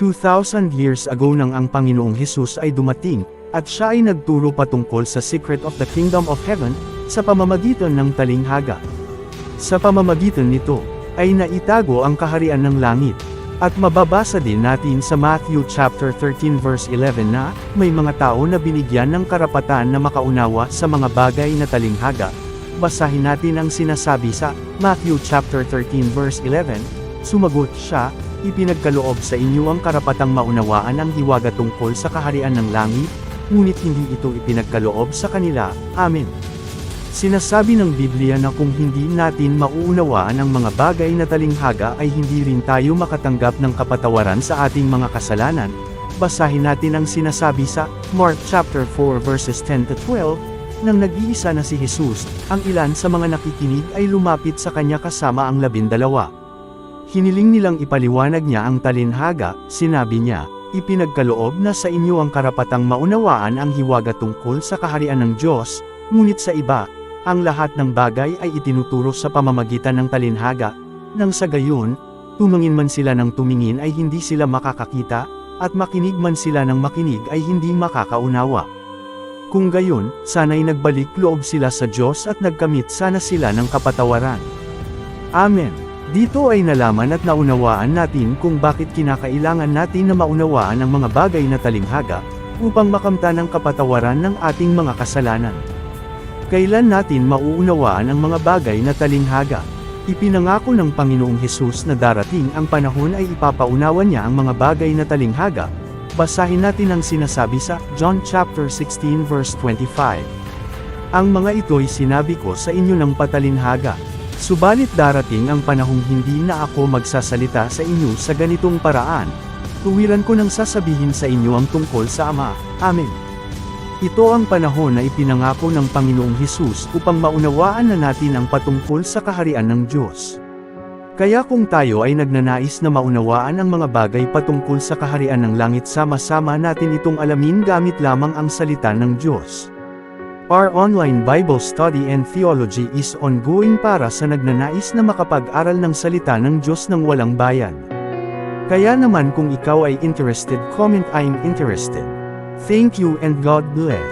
2,000 years ago nang ang Panginoong Hesus ay dumating, at siya ay nagturo patungkol sa secret of the kingdom of heaven, sa pamamagitan ng talinghaga. Sa pamamagitan nito, ay naitago ang kaharian ng langit. At mababasa din natin sa Matthew chapter 13 verse 11 na, may mga tao na binigyan ng karapatan na makaunawa sa mga bagay na talinghaga. Basahin natin ang sinasabi sa Matthew chapter 13 verse 11, Sumagot siya, ipinagkaloob sa inyo ang karapatang maunawaan ang hiwaga tungkol sa kaharian ng langit, ngunit hindi ito ipinagkaloob sa kanila. Amen. Sinasabi ng Biblia na kung hindi natin mauunawaan ang mga bagay na talinghaga ay hindi rin tayo makatanggap ng kapatawaran sa ating mga kasalanan. Basahin natin ang sinasabi sa Mark chapter 4 verses 10 to 12, nang nag-iisa na si Jesus, ang ilan sa mga nakikinig ay lumapit sa kanya kasama ang labindalawa. Hiniling nilang ipaliwanag niya ang talinhaga, sinabi niya, ipinagkaloob na sa inyo ang karapatang maunawaan ang hiwaga tungkol sa kaharian ng Diyos, ngunit sa iba, ang lahat ng bagay ay itinuturo sa pamamagitan ng talinhaga, nang sa gayon, tumingin man sila ng tumingin ay hindi sila makakakita, at makinig man sila ng makinig ay hindi makakaunawa. Kung gayon, sana'y nagbalik loob sila sa Diyos at nagkamit sana sila ng kapatawaran. Amen. Dito ay nalaman at naunawaan natin kung bakit kinakailangan natin na maunawaan ang mga bagay na talinghaga, upang makamta ng kapatawaran ng ating mga kasalanan. Kailan natin mauunawaan ang mga bagay na talinghaga? Ipinangako ng Panginoong Hesus na darating ang panahon ay ipapaunawan niya ang mga bagay na talinghaga. Basahin natin ang sinasabi sa John chapter 16 verse 25. Ang mga ito'y sinabi ko sa inyo ng patalinhaga. Subalit darating ang panahong hindi na ako magsasalita sa inyo sa ganitong paraan. Tuwiran ko nang sasabihin sa inyo ang tungkol sa Ama. Amen. Ito ang panahon na ipinangako ng Panginoong Hesus upang maunawaan na natin ang patungkol sa kaharian ng Diyos. Kaya kung tayo ay nagnanais na maunawaan ang mga bagay patungkol sa kaharian ng langit sama-sama natin itong alamin gamit lamang ang salita ng Diyos. Our online Bible study and theology is ongoing para sa nagnanais na makapag-aral ng salita ng Diyos ng walang bayan. Kaya naman kung ikaw ay interested comment I'm interested. Thank you and God bless.